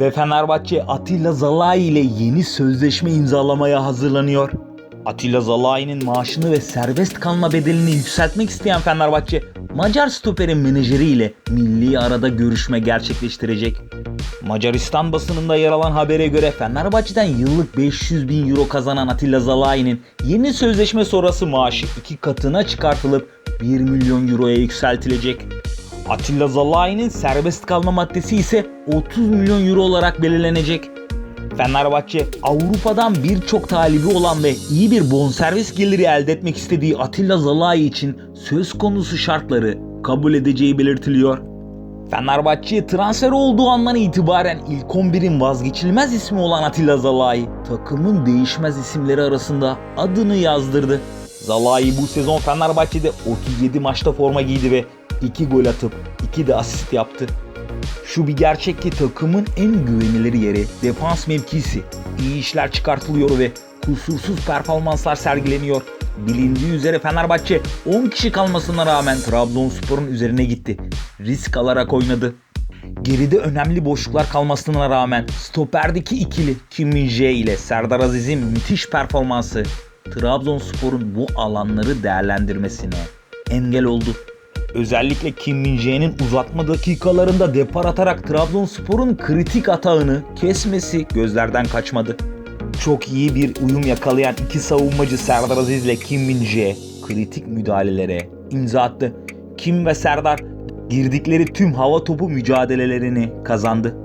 Ve Fenerbahçe Atilla Zalai ile yeni sözleşme imzalamaya hazırlanıyor. Atilla Zalai'nin maaşını ve serbest kalma bedelini yükseltmek isteyen Fenerbahçe, Macar stoperin menajeriyle milli arada görüşme gerçekleştirecek. Macaristan basınında yer alan habere göre Fenerbahçe'den yıllık 500 bin euro kazanan Atilla Zalai'nin yeni sözleşme sonrası maaşı iki katına çıkartılıp 1 milyon euroya yükseltilecek. Atilla Zalai'nin serbest kalma maddesi ise 30 milyon euro olarak belirlenecek. Fenerbahçe Avrupa'dan birçok talibi olan ve iyi bir bonservis geliri elde etmek istediği Atilla Zalai için söz konusu şartları kabul edeceği belirtiliyor. Fenerbahçe'ye transfer olduğu andan itibaren ilk 11'in vazgeçilmez ismi olan Atilla Zalai takımın değişmez isimleri arasında adını yazdırdı. Zalai bu sezon Fenerbahçe'de 37 maçta forma giydi ve 2 gol atıp 2 de asist yaptı. Şu bir gerçek ki takımın en güvenilir yeri defans mevkisi. İyi işler çıkartılıyor ve kusursuz performanslar sergileniyor. Bilindiği üzere Fenerbahçe 10 kişi kalmasına rağmen Trabzonspor'un üzerine gitti. Risk alarak oynadı. Geride önemli boşluklar kalmasına rağmen stoperdeki ikili Kim Min-jae ile Serdar Aziz'in müthiş performansı Trabzonspor'un bu alanları değerlendirmesine engel oldu. Özellikle Kim Min-jae'nin uzatma dakikalarında depar atarak Trabzonspor'un kritik atağını kesmesi gözlerden kaçmadı. Çok iyi bir uyum yakalayan iki savunmacı Serdar Aziz ile Kim Min-jae kritik müdahalelere imza attı. Kim ve Serdar girdikleri tüm hava topu mücadelelerini kazandı.